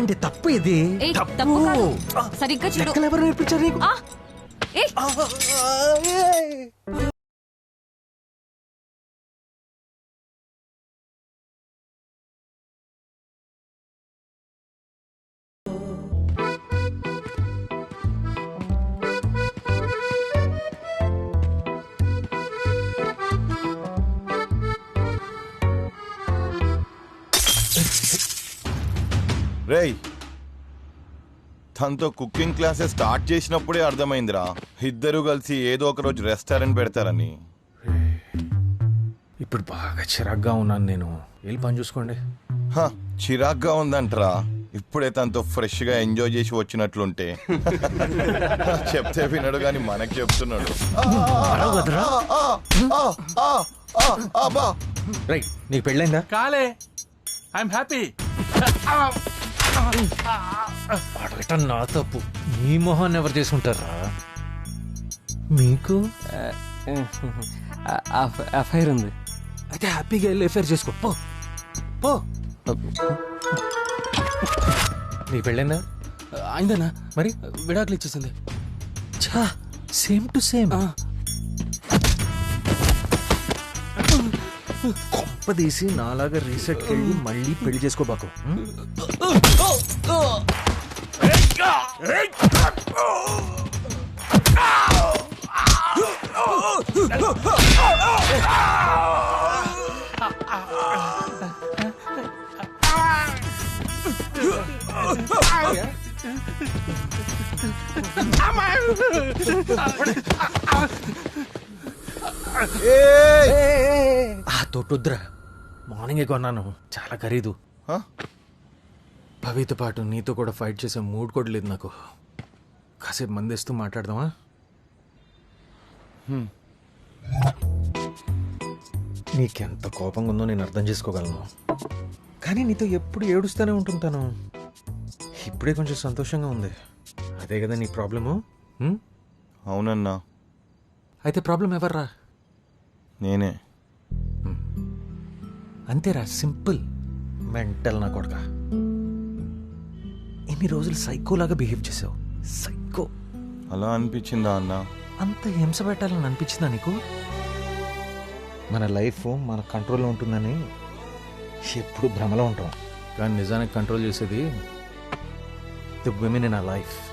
ఏంటండి తప్పు ఇది? ఏయ్, తప్పు. కాదు. సరిగ్గా చూడు. లెక్కలు ఎవరు నేర్పించారు నీకు? ఏయ్, రేయ్ తనతో కుకింగ్ క్లాసెస్ స్టార్ట్ చేసినప్పుడే అర్థమైందిరా ఇద్దరు కలిసి ఏదో ఒక రోజు రెస్టారెంట్ పెడతారని ఇప్పుడు బాగా చిరాగ్గా ఉన్నాను నేను వెళ్ళి పని చూసుకోండి హ, చిరాగ్గా ఉందంటరా ఇప్పుడే తనతో ఫ్రెష్గా ఎంజాయ్ చేసి వచ్చినట్లుంటే చెప్తే వినడు కానీ మనకి చెప్తున్నాడు నీకు పెళ్ళైందా కాలే ఐఎమ్ హ్యాపీ అడగటం నా తప్పు. మీ మొహాన్ని ఎవరు చేసుకుంటారా? మీకు? ఎఫ్ఐఆర్ ఉంది. అయితే హ్యాపీగా వెళ్ళి ఎఫైర్ చేసుకో. పో. పో. నీకు పెళ్ళైందా? అయిందన్నా. మరి? విడాకులు ఇచ్చేసింది. ఛా సేమ్ టు సేమ్. కొంపదీసి నాలాగా రీసెట్ వెళ్ళి మళ్ళీ పెళ్ళి చేసుకోబాకు? ఆ తోటొద్దురా. మార్నింగే కొన్నాను. చాలా ఖరీదు? భవితో పాటు నీతో కూడా ఫైట్ చేసే మూడ్ కూడా లేదు నాకు. కాసేపు మందేస్తూ మాట్లాడదామా? నీకెంత కోపంగా ఉందో నేను అర్థం చేసుకోగలను. కానీ నీతో ఎప్పుడు ఏడుస్తూనే ఉంటుంటాను. ఇప్పుడే కొంచెం సంతోషంగా ఉంది. అదే కదా నీ ప్రాబ్లము? అవునన్నా. అయితే ప్రాబ్లం ఎవర్రా? నేనే. అంతేరా సింపుల్. మెంటల్ నా కొడక. ఇన్ని రోజులు సైకోలాగా బిహేవ్ చేసావు? సైకో. అలా అనిపించిందా అన్నా? అంత హింస పెట్టాలని అనిపించిందా నీకు? మన లైఫ్ మన కంట్రోల్లో ఉంటుందని ఎప్పుడు భ్రమలో ఉంటాం. కానీ నిజానికి కంట్రోల్ చేసేది? The women in a life.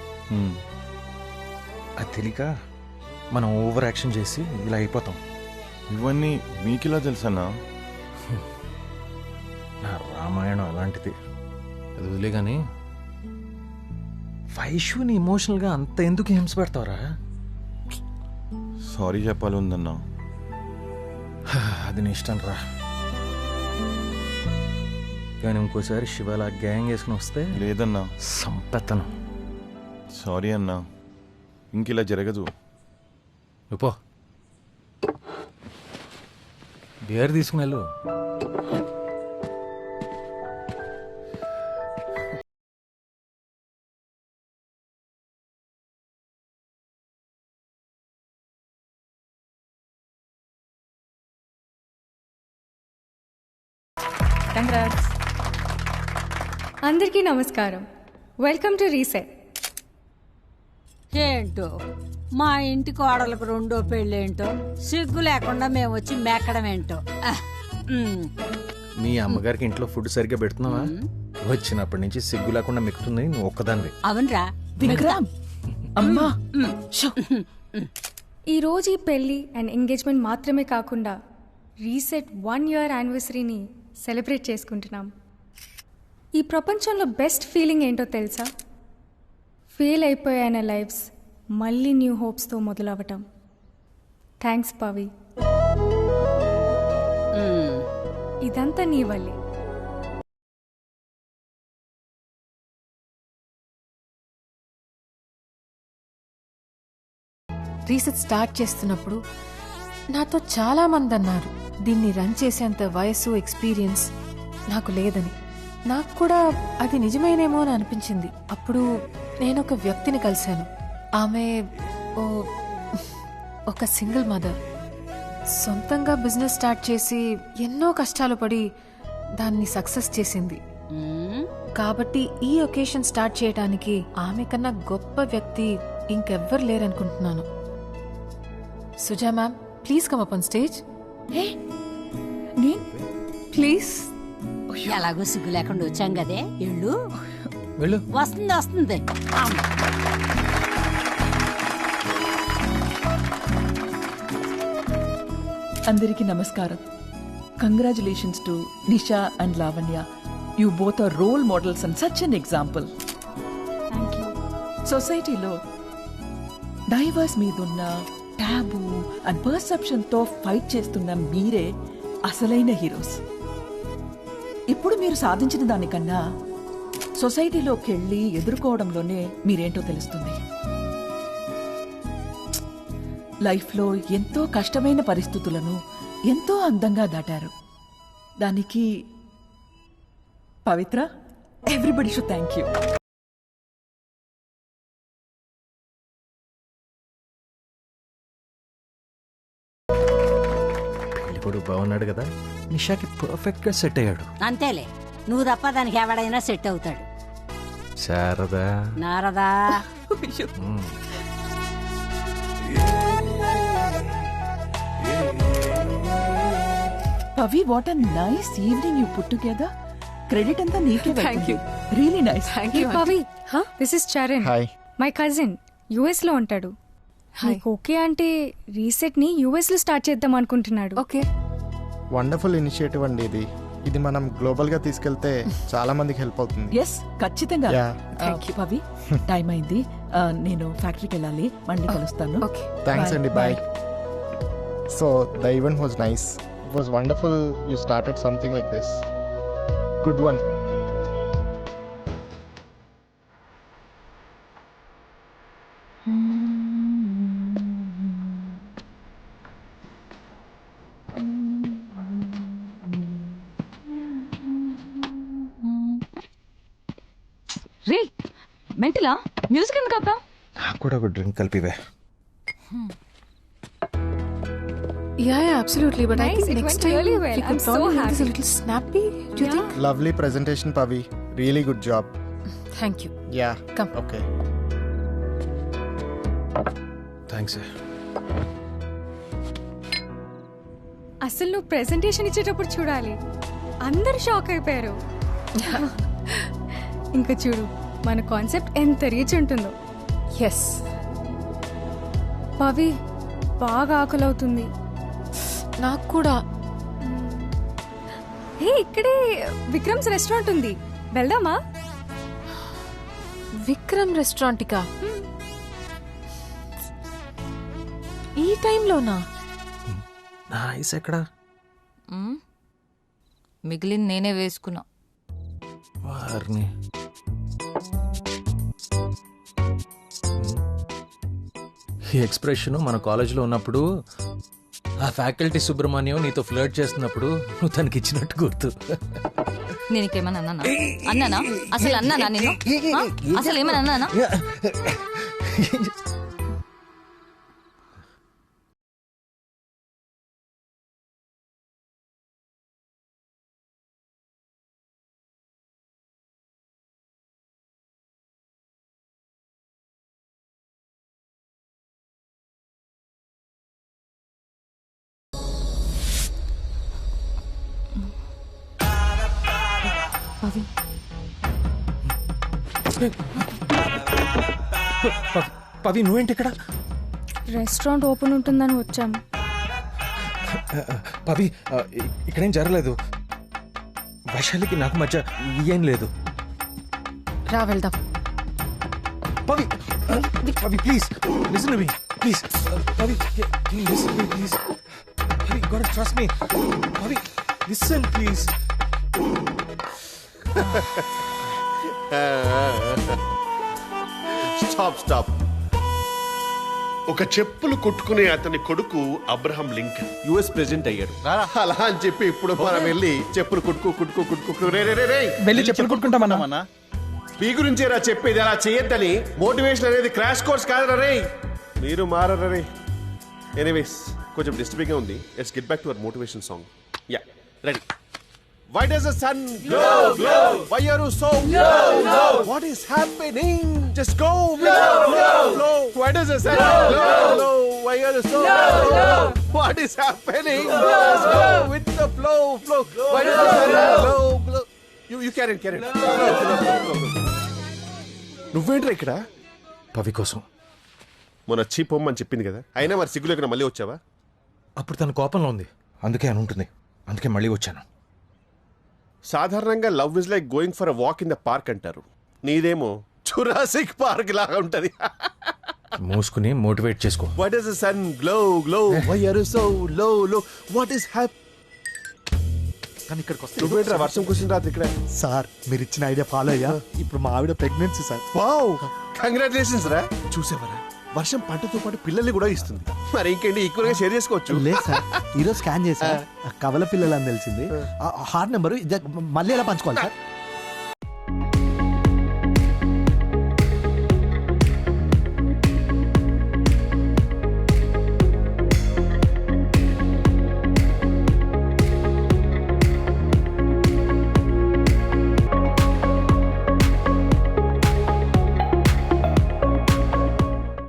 అది తెలియక మనం ఓవర్ యాక్షన్ చేసి ఇలా అయిపోతాం. ఇవన్నీ మీకిలా తెలుసన్నా? రామాయణం అలాంటిది. అది వదిలే కానీ వైష్యుని ఇమోషనల్గా అంత ఎందుకు హింస పెడతావరా? సారీ చెప్పాలి ఉందన్నా అది నీ ఇష్టం రా. కానీ ఇంకోసారి శివాల గ్యాంగ్ వేసుకుని వస్తే లేదన్నా. సంపెత్తను. సారీ అన్నా. ఇంకిలా జరగదు. నువ్వు పో. బియర్ తీసుకుని వెళ్ళు. అందరికీ నమస్కారం. వెల్కమ్ టు రీసెట్ ఏంటో? మా ఇంటి కోడలకు రెండో పెళ్ళేంటో? సిగ్గు లేకుండా మేము వచ్చి మెక్కడం ఏంటో. మీ అమ్మగారికి ఇంట్లో ఫుడ్ సరిగ్గా పెడుతున్నావా? వచ్చినప్పటి నుంచి సిగ్గు లేకుండా మెక్కుతుంది నువ్వు ఒక్కదాన్ని అవునరా. విక్రమ్! అమ్మా! ఈ రోజు ఈ పెళ్ళి అండ్ ఎంగేజ్మెంట్ మాత్రమే కాకుండా రీసెట్ వన్ ఇయర్ యానివర్సరీని సెలబ్రేట్ చేసుకుంటున్నాం. ఈ ప్రపంచంలో బెస్ట్ ఫీలింగ్ ఏంటో తెలుసా? ఫెయిల్ అయిపోయాన లైఫ్స్ మళ్ళీ న్యూ హోప్స్తో మొదలవటం. థ్యాంక్స్ పవి. ఇదంతా నీ వల్లే. రీసెట్ స్టార్ట్ చేస్తున్నప్పుడు నాతో చాలా మంది అన్నారు దీన్ని రన్ చేసేంత వయసు ఎక్స్పీరియన్స్ నాకు లేదని. నాకు కూడా అది నిజమేనేమో అని అనిపించింది. అప్పుడు నేను ఒక వ్యక్తిని కలిశాను. ఆమె ఓ ఒక సింగిల్ మదర్. సొంతంగా బిజినెస్ స్టార్ట్ చేసి ఎన్నో కష్టాలు పడి దాన్ని సక్సెస్ చేసింది. కాబట్టి ఈ ఒకేషన్ స్టార్ట్ చేయడానికి ఆమె కన్నా గొప్ప వ్యక్తి ఇంకెవ్వరు లేరనుకుంటున్నాను. Suja ma'am please come up on stage. Please. ఎలాగో సిగ్గు లేకుండా వచ్చాం కదే. ఇళ్ళు వెళ్ళు. వస్తుంది వస్తుంది. అందరికీ నమస్కారం. Congratulations to Nisha and Lavanya you both are role models and such an example సొసైటీలో డైవర్స్ మీదున్న ట్యాబు అండ్ పర్సెప్షన్తో ఫైట్ చేస్తున్న మీరే అసలైన హీరోస్ ఇప్పుడు మీరు సాధించిన దానికన్నా సొసైటీలోకి వెళ్ళి ఎదుర్కోవడంలోనే మీరేంటో తెలుస్తుంది. లైఫ్లో ఎంతో కష్టమైన పరిస్థితులను ఎంతో అందంగా దాటారు. దానికి Pavitra? Everybody should thank you బాగున్నాడు కదా? నిషాకి పర్ఫెక్ట్గా సెట్ అయ్యాడు. అంతేలే. నువ్వు తప్ప దానికి ఎవడైనా సెట్ అవుతాడు. Sharada. Narada. Pavi what a nice evening you put together credit అంతా నీకే Thank you. Really nice thank hey you Pavi this is Charan hi my cousin యుఎస్లో ఉంటాడు. ఓకే అంటే రీసెట్ని యుఎస్లో స్టార్ట్ చేద్దాం అనుకుంటున్నాడు. ఓకే వండర్ఫుల్ ఇనిషియేటివ్ అండి ఇది. ఇది మనం గ్లోబల్గా తీసుకెళ్తే చాలా మందికి హెల్ప్ అవుతుంది. ఎస్ ఖచ్చితంగా. Yeah. Uh, పవి టైం అయింది. నేను ఫ్యాక్టరీకి వెళ్ళాలి మళ్ళీ కలుస్తాను. Okay thanks. అండి bye so the event was nice it was wonderful you started something like this good one మెంటిలా? Music ఎందుకు ఆపా నాకు కూడా ఒక drink కలిపివే. Yeah yeah absolutely but I think next time you could so happy little snappy do you think lovely presentation Pavi really good job thank you yeah come okay thanks అసలు నువ్వు presentation ఇచ్చేటప్పుడు చూడాలి. అందరు shock అయిపోయారు. ఇంకా చూడు. మన concept ఎంత రీచ్ ఉంటుందో. Yes. పవి బాగా ఆకలి అవుతుంది నాకు కూడా. హే ఇక్కడే విక్రమ్స్ రెస్టారెంట్ ఉంది. వెళ్దామా? విక్రమ్ రెస్టారెంట్కా? ఈ టైంలోనా? నా ఐస్ ఎక్కడా? మిగిలింది నేనే వేసుకున్నా. వారిని. ఈ ఎక్స్ప్రెషన్ మన కాలేజీలో ఉన్నప్పుడు ఆ ఫ్యాకల్టీ సుబ్రహ్మణ్యం నీతో ఫ్లర్ట్ చేస్తున్నప్పుడు నువ్వు తనకి ఇచ్చినట్టు గుర్తు అన్నానా అన్నానా అసలు అన్నానా నేను? అసలు ఏమన్నా అన్నానా పవి పవి నువ్వేంటి ఇక్కడ రెస్టారెంట్ ఓపెన్ ఉంటుందని వచ్చాం. పవి ఇక్కడేం జరగలేదు. వైశాలికి నాకు మధ్య ఏం లేదు. రా వెళ్దాం. Pavi Pavi please listen me please Pavi listen me please Pavi got trust me Pavi listen please stop stop ఒక చెప్పులు కొట్టుకునే అతని కొడుకు అబ్రహం లింకన్. యుఎస్ ప్రెసిడెంట్ అయ్యాడు. అలా అని చెప్పి ఇప్పుడు మనం వెళ్ళి చెప్పులు కుట్టుకు కుట్టుకు కుట్టుకు రే రే రే రే వెళ్ళి చెప్పులు కొట్టుకుంటామన్నా? మీ గురించే రా చెప్పేది? అలా చేయొద్దని మోటివేషన్ అనేది క్రాష్ కోర్స్ కాదు రే మీరు మారరా రే ఎనీవేస్ కొంచెం డిస్టర్బింగ్ ఉంది. Let's get back to our motivation song yeah ready Why does the sun glow? Glow. Why are you so glow? Glow. What is happening? Just go the flow. Flow. Why does the sun glow? Glow. Why are you so glow? What is happening? Just go with the flow. Flow. Why does the sun glow? Glow. You you carry it, carry it. నువ్వేంట్రా ఇక్కడ పవి కోసం మొన్న వచ్చి పొమ్మని చెప్పింది కదా అయినా మరి సిగ్గు లేకుండా మళ్ళీ వచ్చావా అప్పుడు తన కోపంలో ఉంది అందుకే అని ఉంటుంది అందుకే మళ్ళీ వచ్చాను సాధారణంగా love is like going for a walk in the park అంటారు. నీదేమో చురాసిక్ పార్క్ లాగా ఉంటది. మూసుకుని మోటివేట్ చేసుకో. What is the sun glow glow why are so low low what is హ్యాప్ కానీ ఇక్కడికి వస్తే వర్షం కూర్చుని రాత్రి ఇక్కడ? సార్ మీరు ఇచ్చిన ఐడియా ఫాలో అయ్యా. ఇప్పుడు మా ఆవిడ ప్రెగ్నెన్సీ సార్. వావ్ కంగ్రాచులేషన్స్ రా. చూసేవరా? వర్షం పంటతో పాటు పిల్లల్ని కూడా ఇస్తుంది. మరి ఇంకేంటి? ఈక్వల్గా షేర్ చేసుకోవచ్చు. లేదు సార్ ఈరోజు స్కాన్ చేసా కవల పిల్లలు అని తెలిసింది. ఆ. హార్ట్ నెంబర్ మళ్ళీ ఎలా పంచుకోవాలి సార్?